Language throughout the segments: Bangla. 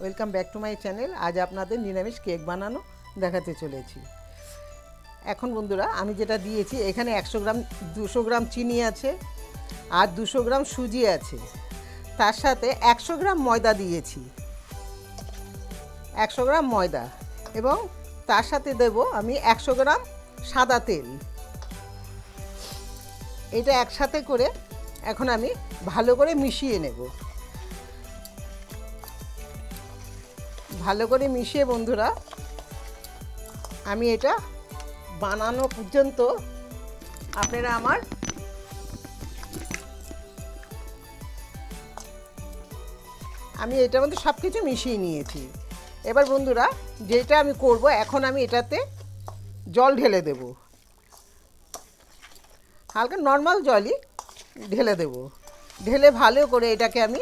Welcome back to my channel. আজ আপনাদের নিরামিষ কেক বানানো দেখাতে চলেছি। এখন বন্ধুরা, আমি যেটা দিয়েছি, এখানে একশো গ্রাম, দুশো গ্রাম চিনি আছে আর দুশো গ্রাম সুজি আছে। তার সাথে একশো গ্রাম ময়দা দিয়েছি। একশো গ্রাম ময়দা এবং তার সাথে দেব আমি একশো গ্রাম সাদা তেল। এটা একসাথে করে এখন আমি ভালো করে মিশিয়ে নেব। ভালো করে মিশিয়ে বন্ধুরা, আমি এটা বানানো পর্যন্ত আপনারা আমার আমি এটার মধ্যে সব কিছু মিশিয়ে নিয়েছি। এবার বন্ধুরা, যেটা আমি করব, এখন আমি এটাতে জল ঢেলে দেব। হালকা নর্মাল জলই ঢেলে দেব। ঢেলে ভালো করে এটাকে আমি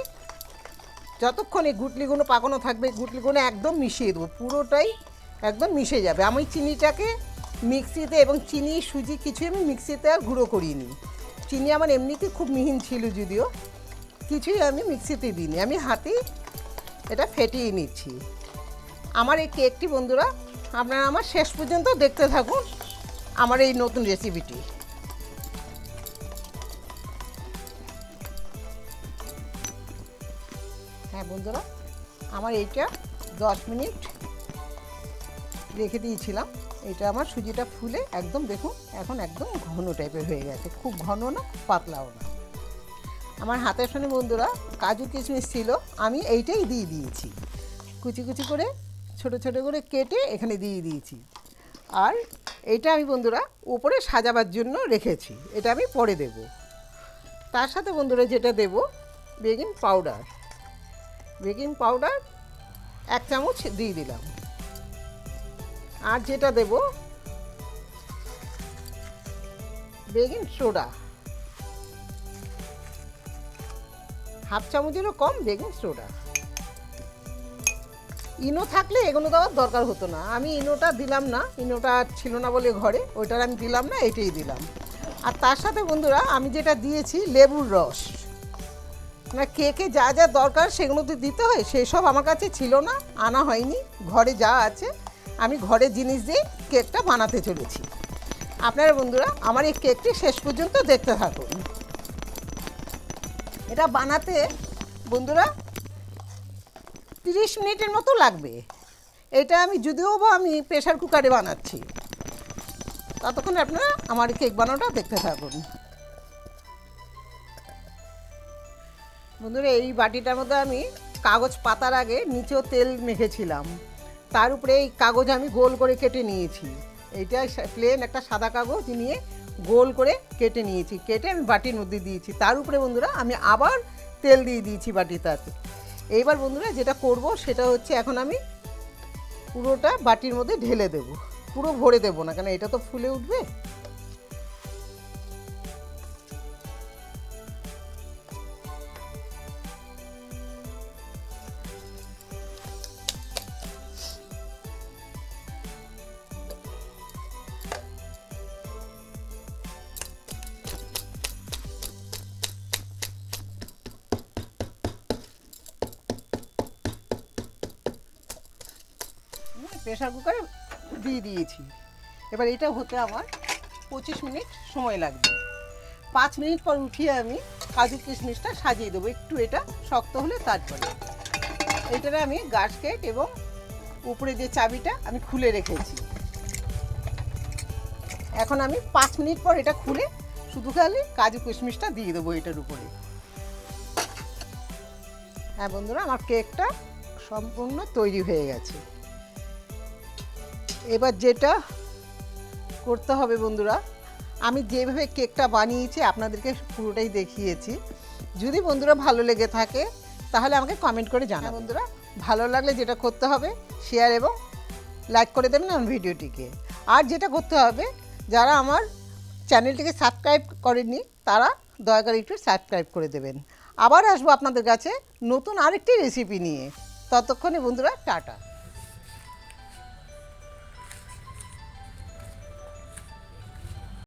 যতক্ষণ এই গুটলিগুলো পাকানো থাকবে গুটলিগুলো একদম মিশিয়ে দেবো, পুরোটাই একদম মিশে যাবে। আমি চিনিটাকে মিক্সিতে এবং চিনি, সুজি কিছু আমি মিক্সিতে আর গুঁড়ো করিনি। চিনি আমার এমনিতে খুব মিহিন ছিল যদিও, কিছুই আমি মিক্সিতে দিইনি। আমি হাতেই এটা ফেটিয়ে নিচ্ছি। আমার এই কেকটি বন্ধুরা, আপনারা আমার শেষ পর্যন্ত দেখতে থাকুন আমার এই নতুন রেসিপিটি বন্ধুরা, আমার এইটা দশ মিনিট রেখে দিয়েছিলাম। এটা আমার সুজিটা ফুলে একদম দেখুন, এখন একদম ঘন টাইপের হয়ে গেছে। খুব ঘন না, পাতলাও না। আমার হাতের সামনে বন্ধুরা, কাজু কিশমিশ ছিল, আমি এইটাই দিয়ে দিয়েছি। কুচি কুচি করে, ছোট ছোট করে কেটে এখানে দিয়ে দিয়েছি। আর এইটা আমি বন্ধুরা, উপরে সাজাবার জন্য রেখেছি। এটা আমি পরে দেব। তার সাথে বন্ধুরা যেটা দেব বেকিং পাউডার বেকিং পাউডার এক চামচ দিয়ে দিলাম। আর যেটা দেব, বেকিং সোডা। হাফ চামচেরও কম বেকিং সোডা। ইনো থাকলে এগুলো দেওয়ার দরকার হতো না। আমি ইনোটা দিলাম না, ইনোটা ছিল না বলে ঘরে, ওইটার আমি দিলাম না, এটাই দিলাম। আর তার সাথে বন্ধুরা, আমি যেটা দিয়েছি লেবুর রস। না কেকে যা যা দরকার সেগুলো তো দিতে হয় সেই সব আমার কাছে ছিল না, আনা হয়নি, ঘরে যা আছে, আমি ঘরের জিনিস দিয়ে কেকটা বানাতে চলেছি। আপনারা বন্ধুরা, আমার এই কেকটি শেষ পর্যন্ত দেখতে থাকুন। এটা বানাতে, বন্ধুরা, তিরিশ মিনিটের মতো লাগবে। এটা আমি, যদিও বা আমি প্রেশার কুকারে বানাচ্ছি। ততক্ষণ আপনারা আমার কেক বানানোটা দেখতে থাকুন। বন্ধুরা, এই বাটিটার মধ্যে আমি কাগজ পাতার আগে নিচেও তেল মেখেছিলাম। তার উপরে এই কাগজ আমি গোল করে কেটে নিয়েছি। এইটা প্লেন একটা সাদা কাগজ নিয়ে গোল করে কেটে নিয়েছি। কেটে আমি বাটির মধ্যে দিয়েছি। তার উপরে বন্ধুরা, আমি আবার তেল দিয়ে দিয়েছি বাটিটাতে। এইবার বন্ধুরা, যেটা করব সেটা হচ্ছে এখন আমি পুরোটা বাটির মধ্যে ঢেলে দেব। পুরো ভরে দেবো না, কেন এটা তো ফুলে উঠবে? প্রেশার কুকারে দিয়ে দিয়েছি। এবার এটা হতে আমার পঁচিশ মিনিট সময় লাগবে। পাঁচ মিনিট পর উঠিয়ে আমি কাজু কিশমিশটা সাজিয়ে দেবো। একটু এটা শক্ত হলে তারপরে। এটারে আমি গাছকেট এবং উপরে যে চাবিটা আমি খুলে রেখেছি। এখন আমি পাঁচ মিনিট পর এটা খুলে শুধু খালি কাজু কিশমিশটা দিয়ে দেবো এটার উপরে। হ্যাঁ বন্ধুরা, আমার কেকটা সম্পূর্ণ তৈরি হয়ে গেছে। এবার যেটা করতে হবে বন্ধুরা আমি যেভাবে কেকটা বানিয়েছি আপনাদেরকে পুরোটাই দেখিয়েছি। যদি বন্ধুরা ভালো লেগে থাকে তাহলে আমাকে কমেন্ট করে জানা বন্ধুরা। ভালো লাগলে যেটা করতে হবে শেয়ার এবং লাইক করে দেবেন আমার ভিডিওটিকে। আর যেটা করতে হবে যারা আমার চ্যানেলটিকে সাবস্ক্রাইব করেননি তারা দয়া করে একটু সাবস্ক্রাইব করে দেবেন। আবার আসব আপনাদের কাছে নতুন আরেকটি রেসিপি নিয়ে। ততক্ষণে বন্ধুরা টাটা।